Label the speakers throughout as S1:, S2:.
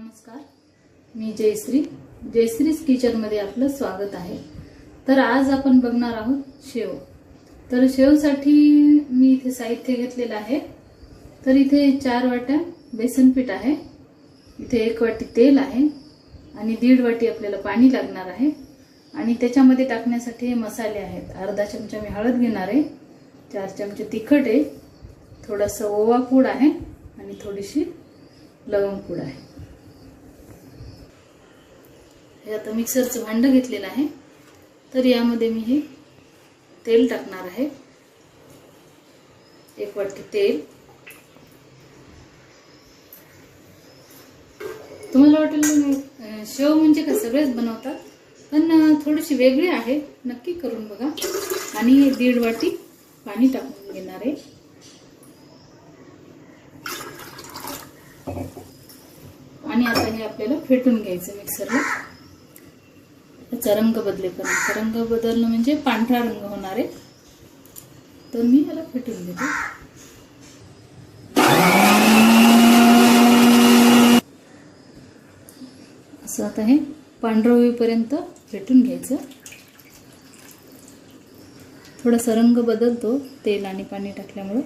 S1: नमस्कार. मी जयश्री. जयश्रीज किचनमध्ये आपलं स्वागत आहे. तर आज आपण बघणार आहोत शेव. तर शेवसाठी मी इथे साहित्य घेतलेलं आहे. तर इथे चार वाट्या बेसनपीठ आहे. इथे एक वाटी तेल आहे आणि दीड वाटी आपल्याला पाणी लागणार आहे. आणि त्याच्यामध्ये टाकण्यासाठी हे मसाले आहेत. अर्धा चमचा मी हळद घेणार आहे. चार चमचे तिखट आहे. थोडासा ओवा पूड आहे आणि थोडीशी लवंग पूड आहे. हे आता मिक्सरचं भांडं घेतलेलं आहे. तर यामध्ये मी हे तेल टाकणार आहे. एक वाटी तेल. तुम्हाला वाटेल शेव म्हणजे का सगळेच बनवतात. पण थोडीशी वेगळी आहे. नक्की करून बघा. आणि दीड वाटी पाणी टाकून घेणार आहे. आणि आता हे आपल्याला फेटून घ्यायचं मिक्सरला त्याचा रंग बदलेपर्यंत. रंग बदलणं म्हणजे पांढरा रंग होणार. आहे तर मी याला फेटून घेते असं आता हे पांढरं होईपर्यंत फेटून घ्यायचं. थोडासा रंग बदलतो तेल आणि पाणी टाकल्यामुळं.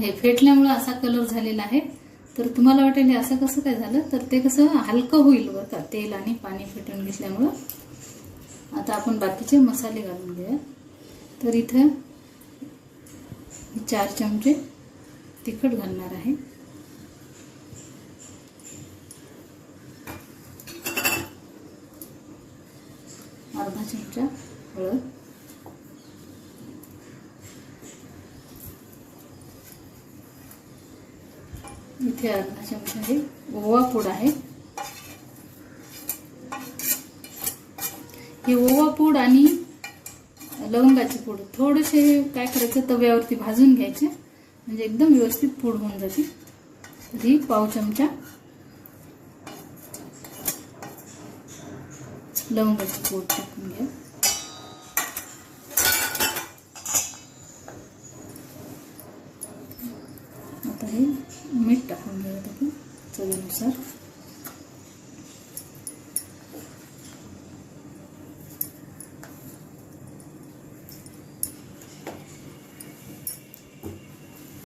S1: हे फेटल्यामुळं असा कलर झालेला आहे. तर तुम्हाला वाटेल हे असं कसं काय झालं? तर ते कसं हलकं होईल बरं का तेल आणि पाणी फेटून घेतल्यामुळं. आता आपण बाकीचे मसाले घालून घेऊया. तर इथं चार चमचे तिखट घालणार आहे. अर्धा चमचा हळद. इथे अर्धा चमचा आहे ओवा पूड आहे. हे ओवा पूड आणि लवंगाची पूड थोडेसे काय करायचं तव्यावरती भाजून घ्यायचे. म्हणजे एकदम व्यवस्थित पूड होऊन जाते. तर ही पाव चमचा लवंगाची पूड टाकून घ्या. आता हे मीठ टाकून घेऊयात आपण चवीनुसार.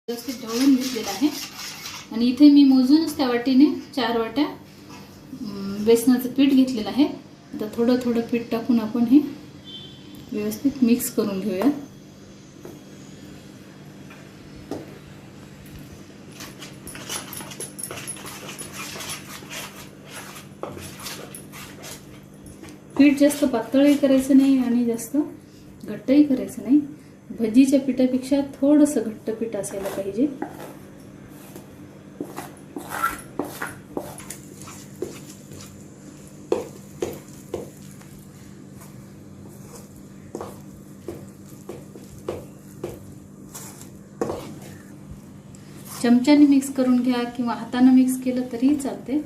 S1: व्यवस्थित ढवळून घेतलेलं आहे. आणि इथे मी मोजूनच त्या वाटीने चार वाट्या बेसनाचं पीठ घेतलेलं आहे. आता थोडं थोडं पीठ टाकून आपण हे व्यवस्थित मिक्स करून घेऊया पीठ जास्त पातळही करायचं नाही आणि जास्त घट्टही करायचं नाही. भजीच्या पिठापेक्षा थोडंसं घट्ट पीठ असायला पाहिजे. चमच्याने मिक्स करून घ्या किंवा हाताने मिक्स केलं तरीही चालते.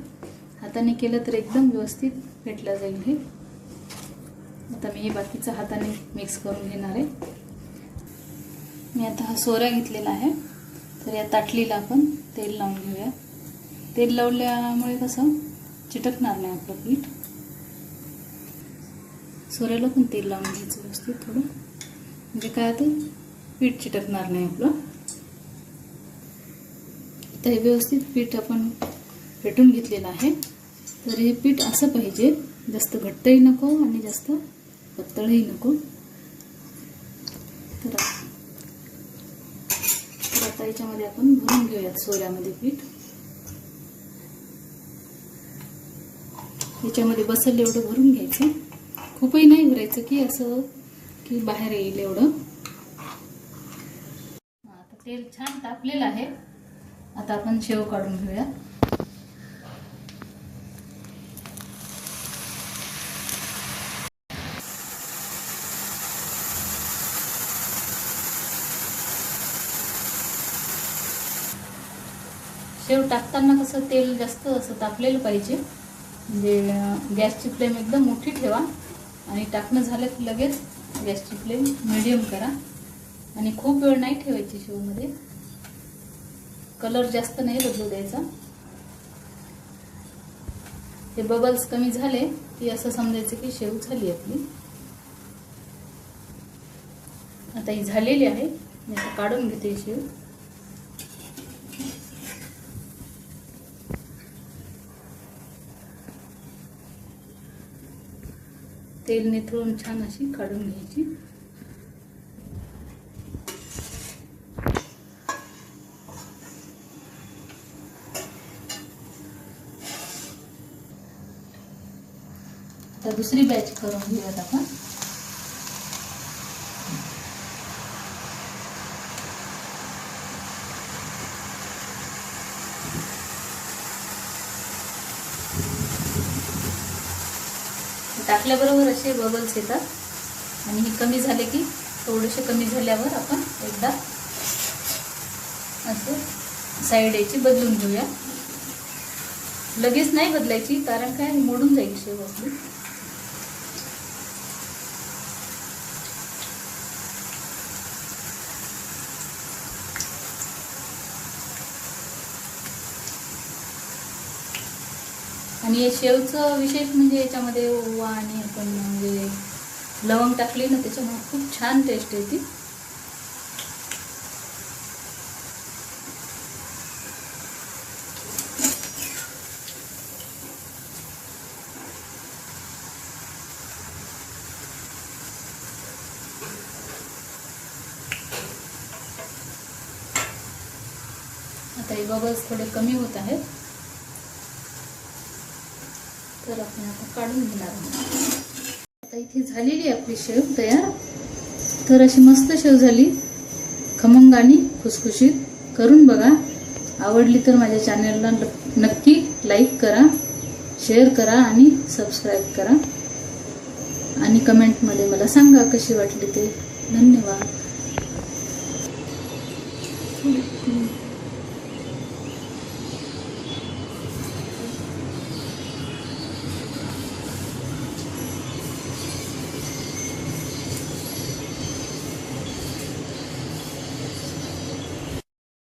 S1: हाताने केलं तर एकदम व्यवस्थित भेटलं जाईल हे. आता मी बाकीचं हाताने मिक्स करून घेणार आहे. मी आता हा सोऱ्या घेतलेला आहे. तर या ताटलीला आपण तेल लावून घेऊया. तेल लावल्यामुळे कसं चिटकणार नाही आपलं पीठ. सोऱ्याला पण तेल लावून घ्यायचं व्यवस्थित थोडं. म्हणजे काय ते पीठ चिटकणार नाही आपलं. तर हे व्यवस्थित पीठ आपण पेटून घेतलेलं आहे. तर हे पीठ असं पाहिजे जास्त घट्टही नको आणि जास्त पातळही नको. तर आता याच्यामध्ये आपण भरून घेऊयात सोऱ्यामध्ये पीठ. याच्यामध्ये बसल एवढं भरून घ्यायचं. खूपही नाही भरायचं की असं की बाहेर येईल एवढं. आता तेल छान तापलेलं आहे. आता आपण शेव काढून घेऊया शेव टाकताना कसं तेल जास्त असं तापलेलं पाहिजे. म्हणजे गॅसची फ्लेम एकदम मोठी ठेवा. आणि टाकणं झालं की लगेच गॅसची फ्लेम मिडियम करा. आणि खूप वेळ नाही ठेवायची शेवमध्ये. कलर जास्त नाही बदलू द्यायचा. हे बबल्स कमी झाले की असं समजायचं की शेव झाली आपली. आता ही झालेली आहे. मी आता काढून घेते शेव. तेल निथळून छान अशी काढून घ्यायची. आता दुसरी बॅच करून घेऊयात आपण. टाकल्याबरोबर असे बबल्स येतात. आणि हे कमी झाले की थोडेसे कमी झाल्यावर आपण एकदा असं साईड याची बदलून घेऊया. लगेच नाही बदलायची कारण काय? मोडून जाईल शेव आपली आणि या शेवचं विशेष म्हणजे याच्यामध्ये ओवा आणि आपण म्हणजे लवंग टाकली ना त्याच्यामुळे खूप छान टेस्ट येते. आता हे बबल्स थोडे कमी होत आहेत. तर आपण आता काढून घेणार आहोत. आता इथे झालेली आहे आपली शेव तयार. तर अशी मस्त शेव झाली. खमंग आणि खुसखुशीत. करून बघा. आवडली तर माझ्या चॅनलला नक्की लाईक करा शेअर करा आणि सबस्क्राईब करा. आणि कमेंटमध्ये मला सांगा कशी वाटली ते. धन्यवाद.